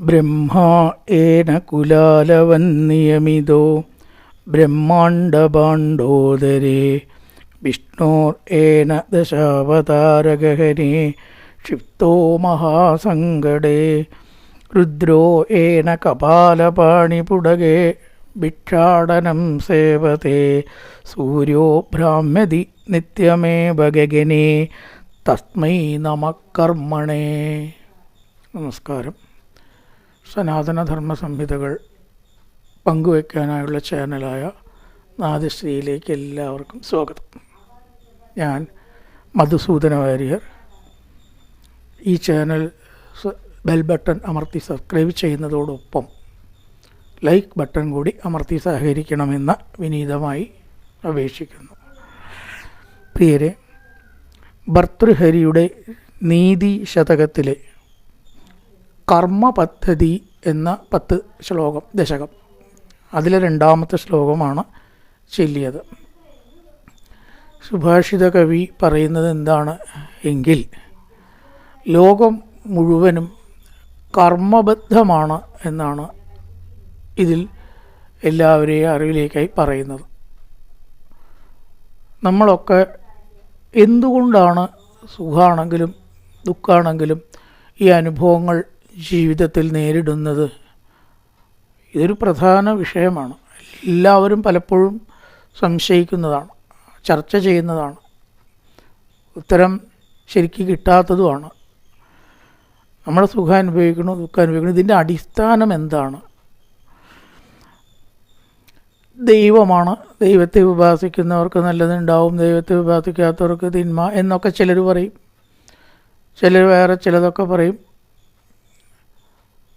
ബ്രഹ്മാ ഏന കുലാലവൻ നിയമിതോ ബ്രഹ്മാണ്ഡപാണ്ഡോദരേ വിഷ്ണോർ ഏന ദശാവതാരഗഹനേ ക്ഷിപ്തോ മഹാസങ്കടേ രുദ്രോ ഏന കപാലപാണിപുടകേ ഭിക്ഷാടനം സേവത്തെ സൂര്യോ ഭ്രാമ്യതി നിത്യമേ ഭഗഗനേ തസ്മൈ നമ കർമ്മണേ. നമസ്കാരം. സനാതനധർമ്മ സംഹിതകൾ പങ്കുവയ്ക്കാനായുള്ള ചാനലായ നാദശ്രീയിലേക്ക് എല്ലാവർക്കും സ്വാഗതം. ഞാൻ മധുസൂദന വാര്യർ. ഈ ചാനൽ ബെൽ ബട്ടൺ അമർത്തി സബ്സ്ക്രൈബ് ചെയ്യുന്നതോടൊപ്പം ലൈക്ക് ബട്ടൺ കൂടി അമർത്തി സഹകരിക്കണമെന്ന് വിനീതമായി അപേക്ഷിക്കുന്നു. പ്രിയരെ ഭർത്തൃഹരിയുടെ നീതി ശതകത്തിലെ കർമ്മ പദ്ധതി എന്ന പത്ത് ശ്ലോകം ദശകം. അതിലെ രണ്ടാമത്തെ ശ്ലോകമാണ് ചൊല്ലിയത് സുഭാഷിത കവി പറയുന്നത് എന്താണ് എങ്കിൽ ലോകം മുഴുവനും കർമ്മബദ്ധമാണ് എന്നാണ് ഇതിൽ എല്ലാവരെയും അറിവിലേക്കായി പറയുന്നത്. നമ്മളൊക്കെ എന്തുകൊണ്ടാണ് സുഖമാണെങ്കിലും ദുഃഖമാണെങ്കിലും ഈ അനുഭവങ്ങൾ ജീവിതത്തിൽ നേരിടുന്നത് ഇതൊരു പ്രധാന വിഷയമാണ്. എല്ലാവരും പലപ്പോഴും സംശയിക്കുന്നതാണ് ചർച്ച ചെയ്യുന്നതാണ്. ഉത്തരം ശരിക്ക് കിട്ടാത്തതുമാണ്. നമ്മൾ സുഖം അനുഭവിക്കണോ ദുഃഖം അനുഭവിക്കണോ ഇതിന്റെ അടിസ്ഥാനം എന്താണ്? ദൈവമാണ്. ദൈവത്തെ ഉപാസിക്കുന്നവർക്ക് നല്ലതുണ്ടാവും ദൈവത്തെ ഉപാസിക്കാത്തവർക്ക് തിന്മ എന്നൊക്കെ ചിലർ പറയും. ചിലർ വേറെ ചിലതൊക്കെ പറയും.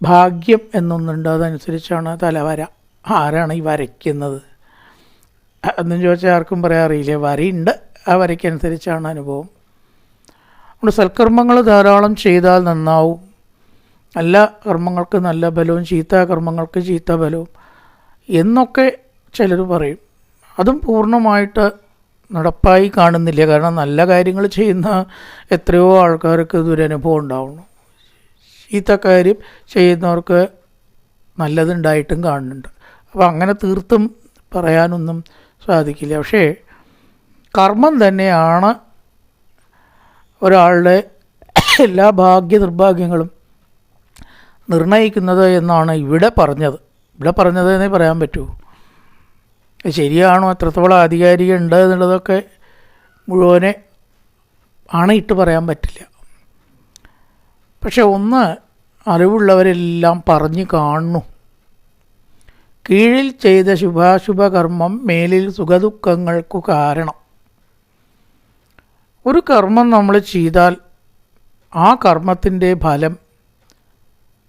ഭാഗ്യം എന്നൊന്നുണ്ട്? അതനുസരിച്ചാണ് തലവര. ആരാണ് ഈ വരയ്ക്കുന്നത്? എന്നും ചോദിച്ചാൽ ആർക്കും പറയാൻ അറിയില്ല. വരയുണ്ട്. ആ വരയ്ക്കനുസരിച്ചാണ് അനുഭവം. അതുകൊണ്ട് സൽക്കർമ്മങ്ങൾ ധാരാളം ചെയ്താൽ നന്നാവും. നല്ല കർമ്മങ്ങൾക്ക് നല്ല ബലവും ചീത്ത കർമ്മങ്ങൾക്ക് ചീത്ത ബലവും എന്നൊക്കെ ചിലർ പറയും. അതും പൂർണമായിട്ട് നടപ്പായി കാണുന്നില്ല. കാരണം നല്ല കാര്യങ്ങൾ ചെയ്യുന്ന എത്രയോ ആൾക്കാർക്ക് ദുരനുഭവം ഉണ്ടാവുന്നു. ചീത്ത കാര്യം ചെയ്യുന്നവർക്ക് നല്ലതുണ്ടായിട്ടും കാണുന്നുണ്ട്. അപ്പോൾ അങ്ങനെ തീർത്തും പറയാനൊന്നും സാധിക്കില്ല. പക്ഷേ കർമ്മം തന്നെയാണ് ഒരാളുടെ എല്ലാ ഭാഗ്യ നിർഭാഗ്യങ്ങളും നിർണയിക്കുന്നത് എന്നാണ് ഇവിടെ പറഞ്ഞത്. ഇവിടെ പറഞ്ഞത് എന്നേ പറയാൻ പറ്റൂ. ശരിയാണോ? എത്രത്തോളം ആധികാരിക ഉണ്ട് എന്നുള്ളതൊക്കെ മുഴുവനെ അണയിട്ട് പറയാൻ പറ്റില്ല. പക്ഷെ ഒന്ന് അറിവുള്ളവരെല്ലാം പറഞ്ഞു കാണുന്നു കീഴിൽ ചെയ്ത ശുഭാശുഭ കർമ്മം മേലിൽ സുഖദുഃഖങ്ങൾക്കു കാരണം. ഒരു കർമ്മം നമ്മൾ ചെയ്താൽ ആ കർമ്മത്തിന്റെ ഫലം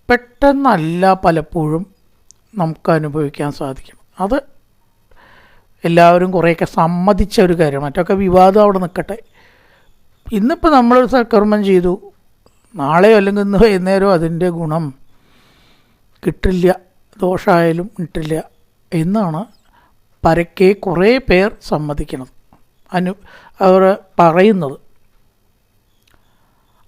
പെട്ടെന്നല്ല പലപ്പോഴും നമുക്ക് അനുഭവിക്കാൻ സാധിക്കും. അത് എല്ലാവരും കുറേയൊക്കെ സമ്മതിച്ച ഒരു കാര്യം. മറ്റൊക്കെ വിവാദം അവിടെ നിൽക്കട്ടെ. ഇന്നിപ്പോൾ നമ്മളൊരു സൽക്കർമ്മം ചെയ്തു. നാളെയോ അല്ലെങ്കിൽ ഇന്ന് വൈകുന്നേരമോ അതിന്റെ ഗുണം കിട്ടില്ല ദോഷമായാലും കിട്ടില്ല എന്നാണ് പരക്കെ കുറേ പേർ സമ്മതിക്കുന്നത് അനു അവർ പറയുന്നത്.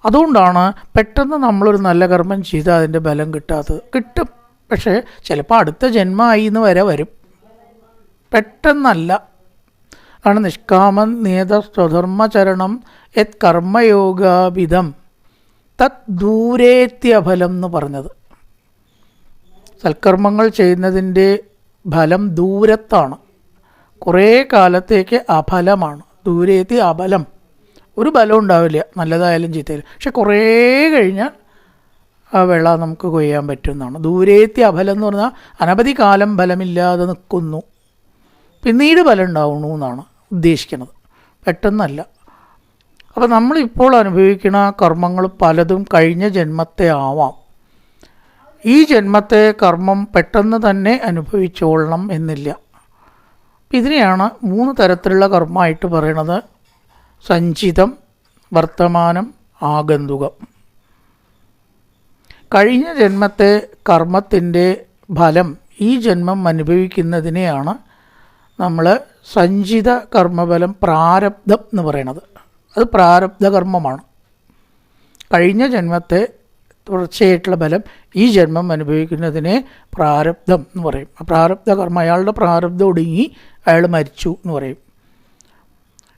അതുകൊണ്ടാണ് പെട്ടെന്ന് നമ്മളൊരു നല്ല കർമ്മം ചെയ്താൽ അതിന്റെ ബലം കിട്ടാത്തത്. കിട്ടും പക്ഷേ ചിലപ്പോൾ അടുത്ത ജന്മമായി എന്ന് വരെ വരും. പെട്ടെന്നല്ല. ആണ് നിഷ്കാമം നിയത സ്വധർമ്മചരണം യത് കർമ്മയോഗാവിധം തത് ദൂരേത്യഫലം എന്ന് പറഞ്ഞത്. സൽക്കർമ്മങ്ങൾ ചെയ്യുന്നതിന്റെ ഫലം ദൂരത്താണ്. കുറേ കാലത്തേക്ക് അഫലമാണ്. ദൂരേത്തി അബലം. ഒരു ബലം ഉണ്ടാവില്ല. നല്ലതായാലും ചീത്തയായാലും. പക്ഷെ കുറേ കഴിഞ്ഞാൽ ആ വിള നമുക്ക് കൊയ്യാൻ പറ്റുമെന്നാണ് ദൂരേത്തി അഫലം എന്ന് പറഞ്ഞാൽ അനവധി കാലം ഫലമില്ലാതെ നിൽക്കുന്നു. പിന്നീട് ഫലം ഉണ്ടാവണു എന്നാണ് ഉദ്ദേശിക്കുന്നത്. പെട്ടെന്നല്ല. അപ്പോൾ നമ്മളിപ്പോൾ അനുഭവിക്കുന്ന കർമ്മങ്ങൾ പലതും കഴിഞ്ഞ ജന്മത്തെ ആവാം. ഈ ജന്മത്തെ കർമ്മം പെട്ടെന്ന് തന്നെ അനുഭവിച്ചോളണം എന്നില്ല. ഇതിനെയാണ് മൂന്ന് തരത്തിലുള്ള കർമ്മമായിട്ട് പറയണത്. സഞ്ചിതം വർത്തമാനം ആഗന്തുകം. കഴിഞ്ഞ ജന്മത്തെ കർമ്മത്തിന്റെ ഫലം ഈ ജന്മം അനുഭവിക്കുന്നതിനെയാണ് നമ്മൾ സഞ്ചിത കർമ്മഫലം പ്രാരബ്ധം എന്ന് പറയണത്. അത് പ്രാരബ്ധകർമ്മമാണ്. കഴിഞ്ഞ ജന്മത്തെ തുടർച്ചയായിട്ടുള്ള ബലം ഈ ജന്മം അനുഭവിക്കുന്നതിനെ പ്രാരബ്ധം എന്ന് പറയും. ആ പ്രാരബ്ധ കർമ്മം അയാളുടെ പ്രാരബ്ധം ഒടുങ്ങി അയാൾ മരിച്ചു എന്ന് പറയും.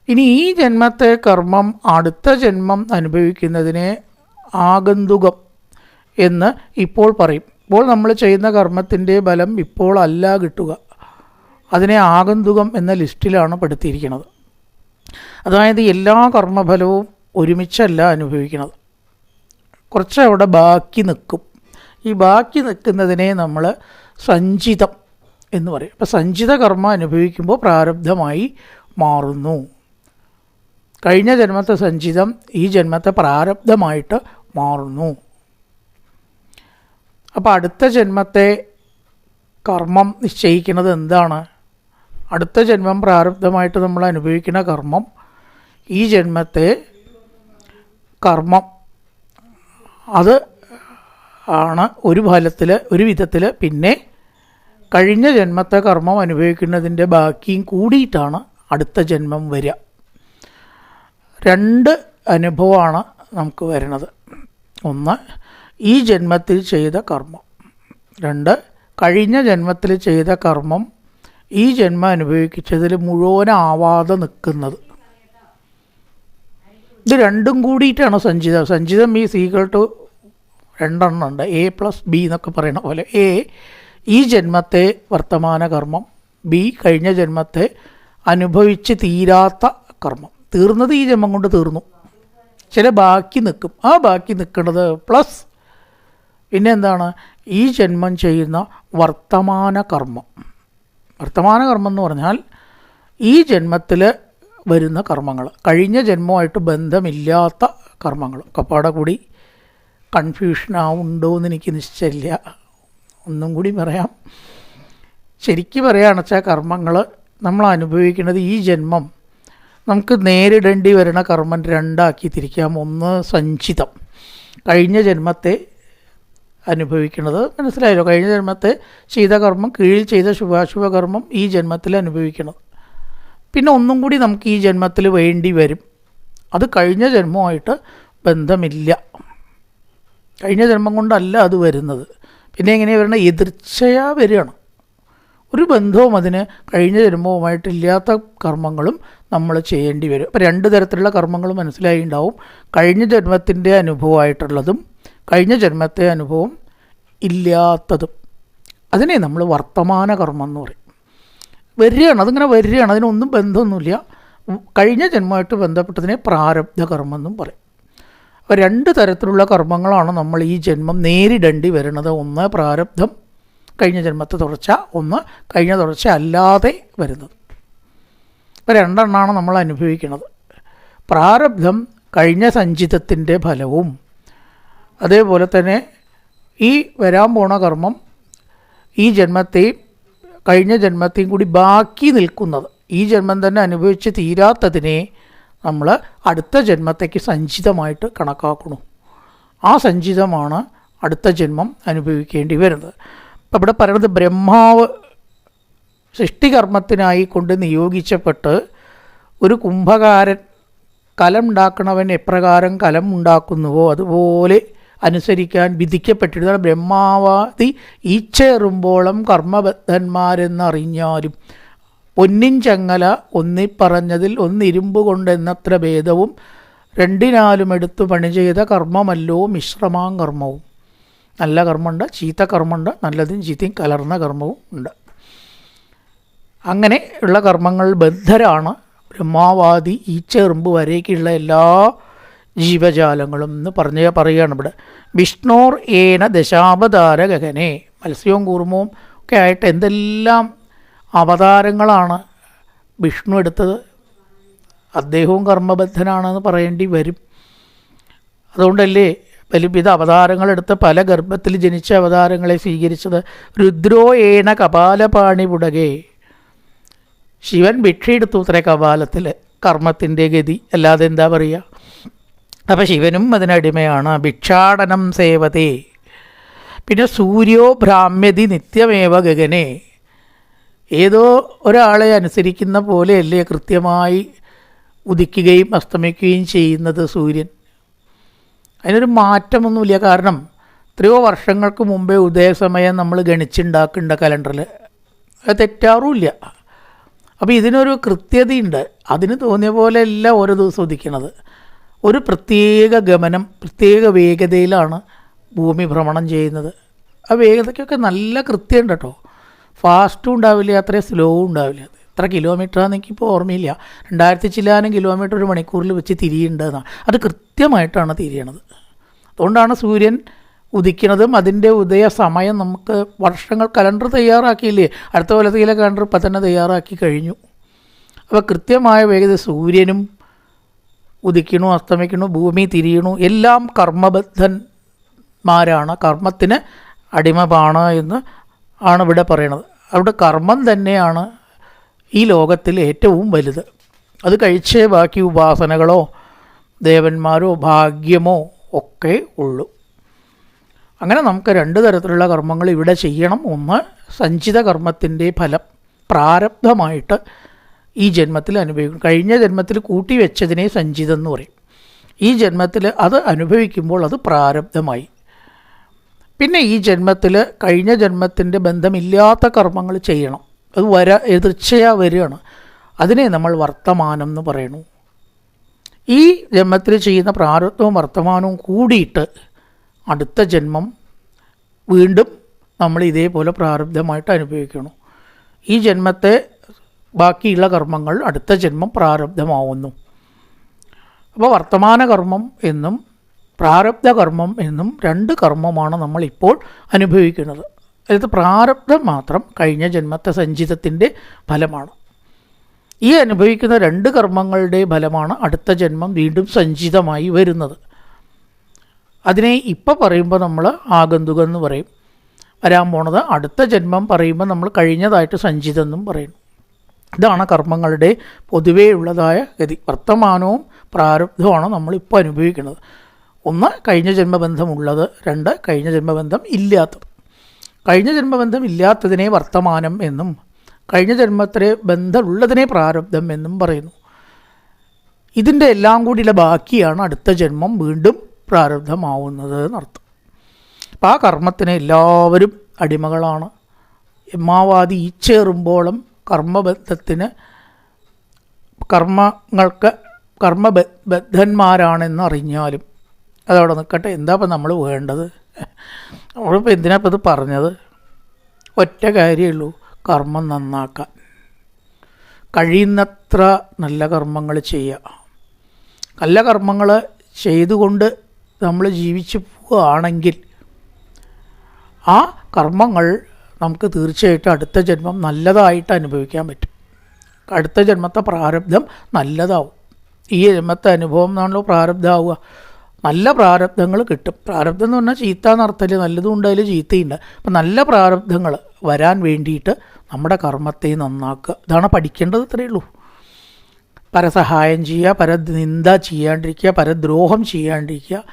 ഇനി ഈ ജന്മത്തെ കർമ്മം അടുത്ത ജന്മം അനുഭവിക്കുന്നതിനെ ആഗന്തുകം എന്ന് ഇപ്പോൾ പറയും. ഇപ്പോൾ നമ്മൾ ചെയ്യുന്ന കർമ്മത്തിന്റെ ബലം ഇപ്പോൾ അല്ല കിട്ടുക. അതിനെ ആഗന്തുകം എന്ന ലിസ്റ്റിലാണ് പെടുത്തിയിരിക്കുന്നത്. അതായത് എല്ലാ കർമ്മഫലവും ഒരുമിച്ചല്ല അനുഭവിക്കുന്നത്. കുറച്ച് അവിടെ ബാക്കി നിൽക്കും. ഈ ബാക്കി നിൽക്കുന്നതിനെ നമ്മൾ സഞ്ചിതം എന്ന് പറയും. അപ്പോൾ സഞ്ചിത കർമ്മം അനുഭവിക്കുമ്പോൾ പ്രാരബ്ധമായി മാറുന്നു. കഴിഞ്ഞ ജന്മത്തെ സഞ്ചിതം ഈ ജന്മത്തെ പ്രാരബ്ധമായിട്ട് മാറുന്നു. അപ്പോൾ അടുത്ത ജന്മത്തെ കർമ്മം നിശ്ചയിക്കുന്നത് എന്താണ്? അടുത്ത ജന്മം പ്രാരബ്ധമായിട്ട് നമ്മൾ അനുഭവിക്കുന്ന കർമ്മം ഈ ജന്മത്തെ കർമ്മം. അത് ആണ് ഒരു ഫലത്തിൽ ഒരു വിധത്തിൽ പിന്നെ കഴിഞ്ഞ ജന്മത്തെ കർമ്മം അനുഭവിക്കുന്നതിന്റെ ബാക്കിയും കൂടിയിട്ടാണ് അടുത്ത ജന്മം വരിക. രണ്ട് അനുഭവമാണ് നമുക്ക് വരുന്നത്. ഒന്ന് ഈ ജന്മത്തിൽ ചെയ്ത കർമ്മം. രണ്ട് കഴിഞ്ഞ ജന്മത്തിൽ ചെയ്ത കർമ്മം ഈ ജന്മം അനുഭവിച്ചതിൽ മുഴുവനാവാതെ നിൽക്കുന്നത്. ഇത് രണ്ടും കൂടിയിട്ടാണ് സഞ്ചിതം. സഞ്ചിതം ഈ സീകൾ ടു രണ്ടെണ്ണം ഉണ്ട്. എ പ്ലസ് ബി എന്നൊക്കെ പറയുന്ന പോലെ. എ ഈ ജന്മത്തെ വർത്തമാന കർമ്മം. ബി കഴിഞ്ഞ ജന്മത്തെ അനുഭവിച്ച് തീരാത്ത കർമ്മം. തീർന്നത് ഈ ജന്മം കൊണ്ട് തീർന്നു. ചില ബാക്കി നിൽക്കും. ആ ബാക്കി നിൽക്കുന്നത് പ്ലസ് പിന്നെ എന്താണ്? ഈ ജന്മം ചെയ്യുന്ന വർത്തമാന കർമ്മം. വർത്തമാന കർമ്മം എന്ന് പറഞ്ഞാൽ ഈ ജന്മത്തിൽ വരുന്ന കർമ്മങ്ങൾ കഴിഞ്ഞ ജന്മമായിട്ട് ബന്ധമില്ലാത്ത കർമ്മങ്ങൾ. കപ്പാടെ കൂടി കൺഫ്യൂഷൻ ആവുണ്ടോ എന്ന് എനിക്ക് നിശ്ചയമില്ല. ഒന്നും കൂടി പറയാം. ശരിക്കും പറയുകയാണെന്ന് വെച്ചാൽ കർമ്മങ്ങൾ നമ്മൾ അനുഭവിക്കുന്നത് ഈ ജന്മം നമുക്ക് നേരിടേണ്ടി വരുന്ന കർമ്മം രണ്ടാക്കി തിരിക്കാം. ഒന്ന് സഞ്ചിതം. കഴിഞ്ഞ ജന്മത്തെ അനുഭവിക്കുന്നത് മനസ്സിലായല്ലോ. കഴിഞ്ഞ ജന്മത്തെ ചെയ്ത കർമ്മം കീഴിൽ ചെയ്ത ശുഭാശുഭ കർമ്മം ഈ ജന്മത്തിൽ അനുഭവിക്കുന്നത്. പിന്നെ ഒന്നും കൂടി നമുക്ക് ഈ ജന്മത്തിൽ വേണ്ടി വരും. അത് കഴിഞ്ഞ ജന്മമായിട്ട് ബന്ധമില്ല. കഴിഞ്ഞ ജന്മം കൊണ്ടല്ല അത് വരുന്നത്. പിന്നെ എങ്ങനെയാണ് വരുന്നത് എതിർച്ചയാ വരികയാണ്. ഒരു ബന്ധവും അതിന് കഴിഞ്ഞ ജന്മവുമായിട്ടില്ലാത്ത കർമ്മങ്ങളും നമ്മൾ ചെയ്യേണ്ടി വരും. അപ്പോൾ രണ്ട് തരത്തിലുള്ള കർമ്മങ്ങൾ മനസ്സിലായി ഉണ്ടാവും. കഴിഞ്ഞ ജന്മത്തിന്റെ അനുഭവമായിട്ടുള്ളതും കഴിഞ്ഞ ജന്മത്തെ അനുഭവം ഇല്ലാത്തതും. അതിനെ നമ്മൾ വർത്തമാന കർമ്മം എന്ന് പറയും. വരികയാണ് അതിങ്ങനെ വരികയാണ് അതിനൊന്നും ബന്ധമൊന്നുമില്ല. കഴിഞ്ഞ ജന്മമായിട്ട് ബന്ധപ്പെട്ടതിനെ പ്രാരബ്ധ കർമ്മം എന്നും പറയും. അപ്പോൾ രണ്ട് തരത്തിലുള്ള കർമ്മങ്ങളാണ് നമ്മൾ ഈ ജന്മം നേരിടേണ്ടി വരുന്നത്. ഒന്ന് പ്രാരബ്ധം കഴിഞ്ഞ ജന്മത്തെ തുടർച്ച. ഒന്ന് കഴിഞ്ഞ തുടർച്ച അല്ലാതെ വരുന്നത്. അപ്പോൾ രണ്ടെണ്ണമാണ് നമ്മൾ അനുഭവിക്കുന്നത്. പ്രാരബ്ധം കഴിഞ്ഞ സഞ്ചിതത്തിന്റെ ഫലവും അതേപോലെ തന്നെ ഈ വരാൻ പോണ കർമ്മം ഈ ജന്മത്തെയും കഴിഞ്ഞ ജന്മത്തെയും കൂടി ബാക്കി നിൽക്കുന്നത് ഈ ജന്മം തന്നെ അനുഭവിച്ച് തീരാത്തതിനെ നമ്മൾ അടുത്ത ജന്മത്തേക്ക് സഞ്ചിതമായിട്ട് കണക്കാക്കണു ആ സഞ്ചിതമാണ് അടുത്ത ജന്മം അനുഭവിക്കേണ്ടി വരുന്നത്. അപ്പം ഇവിടെ പറയുന്നത് ബ്രഹ്മാവ് സൃഷ്ടികർമ്മത്തിനായി കൊണ്ട് നിയോഗിച്ചപ്പെട്ട് ഒരു കുംഭകാരൻ കലം ഉണ്ടാക്കണവൻ എപ്രകാരം കലം ഉണ്ടാക്കുന്നുവോ അതുപോലെ അനുസരിക്കാൻ വിധിക്കപ്പെട്ടിരുന്ന ബ്രഹ്മാവാദി ഈച്ചേറുമ്പോളം കർമ്മബദ്ധന്മാരെന്നറിഞ്ഞാലും പൊന്നിൻ ചങ്ങല ഒന്നിപ്പറഞ്ഞതിൽ ഒന്നിരുമ്പ് കൊണ്ടെന്നത്ര ഭേദവും രണ്ടിനാലും എടുത്തു പണി ചെയ്ത കർമ്മമല്ലോ മിശ്രമാം കർമ്മവും. നല്ല കർമ്മമുണ്ട് ചീത്ത കർമ്മമുണ്ട് നല്ലതും ചീത്തയും കലർന്ന കർമ്മവും ഉണ്ട്. അങ്ങനെ ഉള്ള കർമ്മങ്ങൾ ബദ്ധരാണ്. ബ്രഹ്മാവാദി ഈച്ചെറുമ്പ് വരേക്കുള്ള എല്ലാ ജീവജാലങ്ങളും എന്ന് പറഞ്ഞ പറയുകയാണ് ഇവിടെ. വിഷ്ണോർ ഏന ദശാവതാര ഗഗനെ മത്സ്യവും കൂർമ്മവും ഒക്കെ ആയിട്ട് എന്തെല്ലാം അവതാരങ്ങളാണ് വിഷ്ണു എടുത്തത്? അദ്ദേഹവും കർമ്മബദ്ധനാണെന്ന് പറയേണ്ടി വരും. അതുകൊണ്ടല്ലേ വലിയവിധ അവതാരങ്ങളെടുത്ത് പല ഗർഭത്തിൽ ജനിച്ച അവതാരങ്ങളെ സ്വീകരിച്ചത്? രുദ്രോ ഏന കപാലപാണി പുടകേ. ശിവൻ ഭിക്ഷയെടുത്തു ഉത്തര കപാലത്തിൽ കർമ്മത്തിന്റെ ഗതി. അല്ലാതെ എന്താ പറയുക? അപ്പം ശിവനും അതിനടിമയാണ് ഭിക്ഷാടനം സേവതേ. പിന്നെ സൂര്യോ ഭ്രാമ്യതി നിത്യമേവ ഗഗനെ. ഏതോ ഒരാളെ അനുസരിക്കുന്ന പോലെയല്ലേ കൃത്യമായി ഉദിക്കുകയും അസ്തമിക്കുകയും ചെയ്യുന്നത് സൂര്യൻ. അതിനൊരു മാറ്റമൊന്നുമില്ല. കാരണം എത്രയോ വർഷങ്ങൾക്ക് മുമ്പേ ഉദയസമയം നമ്മൾ ഗണിച്ചുണ്ടാക്കേണ്ട കലണ്ടറിൽ അത് തെറ്റാറുമില്ല. അപ്പോൾ ഇതിനൊരു കൃത്യതയുണ്ട്. അതിന് തോന്നിയ പോലെയല്ല ഓരോ ദിവസം ഉദിക്കണത്. ഒരു പ്രത്യേക ഗമനം പ്രത്യേക വേഗതയിലാണ് ഭൂമി ഭ്രമണം ചെയ്യുന്നത്. ആ വേഗതയ്ക്കൊക്കെ നല്ല കൃത്യമുണ്ട് കേട്ടോ. ഫാസ്റ്റും ഉണ്ടാവില്ല അത്രയും സ്ലോവും ഉണ്ടാവില്ല. എത്ര കിലോമീറ്ററാണെന്ന് എനിക്കിപ്പോൾ ഓർമ്മയില്ല. രണ്ടായിരത്തി ചില്ലാനും കിലോമീറ്റർ ഒരു മണിക്കൂറിൽ വെച്ച് തിരിയുണ്ടെന്നാണ് അത് കൃത്യമായിട്ടാണ് തിരിയണത്. അതുകൊണ്ടാണ് സൂര്യൻ ഉദിക്കുന്നതും അതിന്റെ ഉദയ സമയം നമുക്ക് വർഷങ്ങൾ കലണ്ടർ തയ്യാറാക്കിയില്ലേ? അടുത്ത കൊല്ലത്തിലെ കലണ്ടർ ഇപ്പം തന്നെ തയ്യാറാക്കി കഴിഞ്ഞു. അപ്പോൾ കൃത്യമായ വേഗത സൂര്യനും ഉദിക്കണു അസ്തമിക്കണു ഭൂമി തിരിയണു. എല്ലാം കർമ്മബദ്ധന്മാരാണ്. കർമ്മത്തിന് അടിമപാണ് എന്ന് ആണ് ഇവിടെ പറയണത്. അവിടെ കർമ്മം തന്നെയാണ് ഈ ലോകത്തിൽ ഏറ്റവും വലുത്. അത് കഴിച്ചേ ബാക്കി ഉപാസനകളോ ദേവന്മാരോ ഭാഗ്യമോ ഒക്കെ ഉള്ളൂ. അങ്ങനെ നമുക്ക് രണ്ട് തരത്തിലുള്ള കർമ്മങ്ങൾ ഇവിടെ ചെയ്യണം. ഒന്ന് സഞ്ചിത കർമ്മത്തിന്റെ ഫലം പ്രാരബ്ധമായിട്ട് ഈ ജന്മത്തിൽ അനുഭവിക്കും കഴിഞ്ഞ ജന്മത്തിൽ കൂട്ടി വെച്ചതിനെ സഞ്ചിതം എന്ന് പറയും. ഈ ജന്മത്തിൽ അത് അനുഭവിക്കുമ്പോൾ അത് പ്രാരബ്ധമായി. പിന്നെ ഈ ജന്മത്തിൽ കഴിഞ്ഞ ജന്മത്തിന്റെ ബന്ധമില്ലാത്ത കർമ്മങ്ങൾ ചെയ്യണം. അത് വര എതിർച്ചയാ വരികയാണ്. അതിനെ നമ്മൾ വർത്തമാനം എന്ന് പറയുന്നു. ഈ ജന്മത്തിൽ ചെയ്യുന്ന പ്രാരബ്ധവും വർത്തമാനവും കൂടിയിട്ട് അടുത്ത ജന്മം വീണ്ടും നമ്മൾ ഇതേപോലെ പ്രാരബ്ധമായിട്ട് അനുഭവിക്കണം ഈ ജന്മത്തെ ബാക്കിയുള്ള കർമ്മങ്ങൾ അടുത്ത ജന്മം പ്രാരബ്ധമാവുന്നു. അപ്പോൾ വർത്തമാന കർമ്മം എന്നും പ്രാരബ്ധ കർമ്മം എന്നും രണ്ട് കർമ്മമാണ് നമ്മളിപ്പോൾ അനുഭവിക്കുന്നത്. അതായത് പ്രാരബ്ധം മാത്രം കഴിഞ്ഞ ജന്മത്തെ സഞ്ചിതത്തിന്റെ ഫലമാണ്. ഈ അനുഭവിക്കുന്ന രണ്ട് കർമ്മങ്ങളുടെ ഫലമാണ് അടുത്ത ജന്മം വീണ്ടും സഞ്ചിതമായി വരുന്നത്. അതിനെ ഇപ്പോൾ പറയുമ്പോൾ നമ്മൾ ആഗന്തുകം എന്ന് പറയും. വരാൻ പോണത് അടുത്ത ജന്മം പറയുമ്പോൾ നമ്മൾ കഴിഞ്ഞതായിട്ട് സഞ്ചിതം എന്നും പറയുന്നു ഇതാണ് കർമ്മങ്ങളുടെ പൊതുവേ ഉള്ളതായ ഗതി. വർത്തമാനവും പ്രാരബ്ധവുമാണ് നമ്മളിപ്പോൾ അനുഭവിക്കുന്നത്. ഒന്ന് കഴിഞ്ഞ ജന്മബന്ധമുള്ളത്. രണ്ട് കഴിഞ്ഞ ജന്മബന്ധം ഇല്ലാത്തത്. കഴിഞ്ഞ ജന്മബന്ധം ഇല്ലാത്തതിനെ വർത്തമാനം എന്നും കഴിഞ്ഞ ജന്മത്തിലെ ബന്ധമുള്ളതിനെ പ്രാരബ്ധം എന്നും പറയുന്നു. ഇതിന്റെ എല്ലാം കൂടിയുള്ള ബാക്കിയാണ് അടുത്ത ജന്മം വീണ്ടും പ്രാരബ്ധമാവുന്നത് എന്നർത്ഥം. അപ്പോൾ ആ കർമ്മത്തിന് എല്ലാവരും അടിമകളാണ്. എമ്മാവാദി ഈച്ചേറുമ്പോളും കർമ്മബന്ധത്തിന് കർമ്മങ്ങൾക്ക് കർമ്മബദ്ധന്മാരാണെന്ന് അറിഞ്ഞാലും അതവിടെ നിൽക്കട്ടെ. എന്താ ഇപ്പം നമ്മൾ വേണ്ടത്? നമ്മളിപ്പോൾ എന്തിനാപ്പം ഇത് പറഞ്ഞത്? ഒറ്റ കാര്യമുള്ളൂ കർമ്മം നന്നാക്കാൻ. കഴിയുന്നത്ര നല്ല കർമ്മങ്ങൾ ചെയ്യുക. നല്ല കർമ്മങ്ങൾ ചെയ്തുകൊണ്ട് നമ്മൾ ജീവിച്ചു പോവുകയാണെങ്കിൽ ആ കർമ്മങ്ങൾ നമുക്ക് തീർച്ചയായിട്ടും അടുത്ത ജന്മം നല്ലതായിട്ട് അനുഭവിക്കാൻ പറ്റും. അടുത്ത ജന്മത്തെ പ്രാരബ്ധം നല്ലതാവും. ഈ ജന്മത്തെ അനുഭവം എന്നാണല്ലോ പ്രാരബ്ധമാവുക നല്ല പ്രാരബ്ധങ്ങൾ കിട്ടും. പ്രാരബ്ധം എന്ന് പറഞ്ഞാൽ ചീത്ത നടത്തൽ നല്ലതും ഉണ്ടായാലും ചീത്തയുണ്ട് അപ്പം നല്ല പ്രാരബ്ധങ്ങൾ വരാൻ വേണ്ടിയിട്ട് നമ്മുടെ കർമ്മത്തെ നന്നാക്കുക. ഇതാണ് പഠിക്കേണ്ടത് ഇത്രയേ ഉള്ളൂ. പരസഹായം ചെയ്യുക പരനിന്ദ ചെയ്യാണ്ടിരിക്കുക പരദ്രോഹം ചെയ്യാണ്ടിരിക്കുക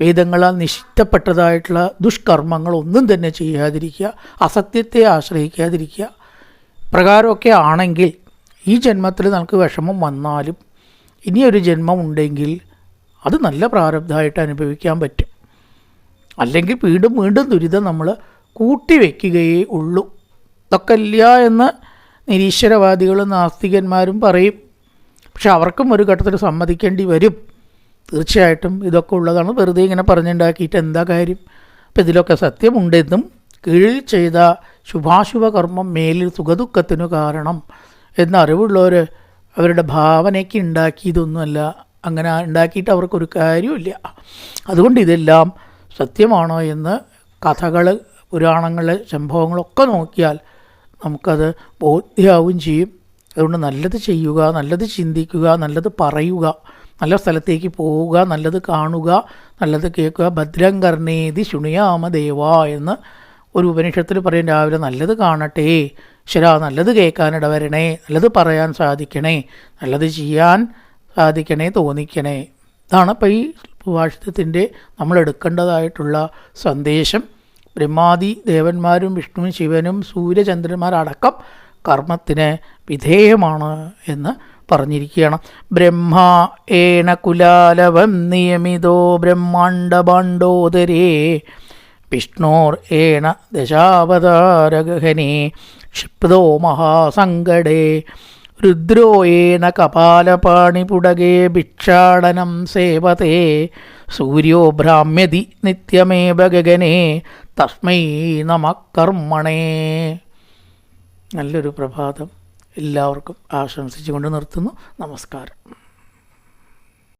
വേദങ്ങളാൽ നിഷിദ്ധപ്പെട്ടതായിട്ടുള്ള ദുഷ്കർമ്മങ്ങളൊന്നും തന്നെ ചെയ്യാതിരിക്കുക അസത്യത്തെ ആശ്രയിക്കാതിരിക്കുക. പ്രകാരമൊക്കെ ആണെങ്കിൽ ഈ ജന്മത്തിൽ നമുക്ക് വിഷമം വന്നാലും ഇനിയൊരു ജന്മം ഉണ്ടെങ്കിൽ അത് നല്ല പ്രാരബ്ധമായിട്ട് അനുഭവിക്കാൻ പറ്റും. അല്ലെങ്കിൽ വീണ്ടും വീണ്ടും ദുരിതം നമ്മൾ കൂട്ടിവെക്കുകയേ ഉള്ളൂ. ഇതൊക്കെ ഇല്ല എന്ന് നിരീശ്വരവാദികളും നാസ്തികന്മാരും പറയും. പക്ഷെ അവർക്കും ഒരു ഘട്ടത്തിൽ സമ്മതിക്കേണ്ടി വരും. തീർച്ചയായിട്ടും ഇതൊക്കെ ഉള്ളതാണ്. വെറുതെ ഇങ്ങനെ പറഞ്ഞുണ്ടാക്കിയിട്ട് എന്താ കാര്യം? അപ്പം ഇതിലൊക്കെ സത്യമുണ്ടെന്നും കീഴിൽ ചെയ്ത ശുഭാശുഭ കർമ്മം മേലിൽ സുഖദുഃഖത്തിനു കാരണം എന്നറിവുള്ളവർ അവരുടെ ഭാവനയ്ക്ക് ഉണ്ടാക്കിയതൊന്നുമല്ല. അങ്ങനെ ഉണ്ടാക്കിയിട്ട് അവർക്കൊരു കാര്യമില്ല അതുകൊണ്ട് ഇതെല്ലാം സത്യമാണോ എന്ന് കഥകൾ പുരാണങ്ങൾ സംഭവങ്ങളൊക്കെ നോക്കിയാൽ നമുക്കത് ബോധ്യാവും ചെയ്യും. അതുകൊണ്ട് നല്ലത് ചെയ്യുക നല്ലത് ചിന്തിക്കുക നല്ലത് പറയുക. നല്ല സ്ഥലത്തേക്ക് പോവുക നല്ലത് കാണുക നല്ലത് കേൾക്കുക. ഭദ്രം കർണേതി ശുണിയാമ ദേവ എന്ന് ഒരു ഉപനിഷത്തിൽ പറയും രാവിലെ നല്ലത് കാണട്ടെ ശരാ നല്ലത് കേൾക്കാനിട വരണേ നല്ലത് പറയാൻ സാധിക്കണേ നല്ലത് ചെയ്യാൻ സാധിക്കണേ തോന്നിക്കണേ. ഇതാണ് ഇപ്പോൾ ഈ സുഭാഷിതത്തിന്റെ നമ്മൾ എടുക്കേണ്ടതായിട്ടുള്ള സന്ദേശം. ബ്രഹ്മാദി ദേവന്മാരും വിഷ്ണുവും ശിവനും സൂര്യചന്ദ്രന്മാരടക്കം കർമ്മത്തിന് വിധേയമാണ് എന്ന് പറഞ്ഞിരിക്കുകയാണ്. ബ്രഹ്മാ ഏണ കുലാലവം നിയമിതോ ബ്രഹ്മാണ്ഡ ബാണ്ഡോദരേ വിഷ്ണോർ ഏണ ദശാവതാരഗഹനേ. ക്ഷിപ്തോ മഹാസങ്കടേ. രുദ്രോ ഏന കപാലപാണിപുടകേ. ഭിക്ഷാടനം സേവതേ. സൂര്യോ ഭ്രാമ്യതി നിത്യമേവ ഗഗനേ. തസ്മൈ നമ കർമ്മണേ. നല്ലൊരു പ്രഭാതം. എല്ലാവർക്കും ആശംസിച്ചുകൊണ്ട് നിർത്തുന്നു. നമസ്കാരം.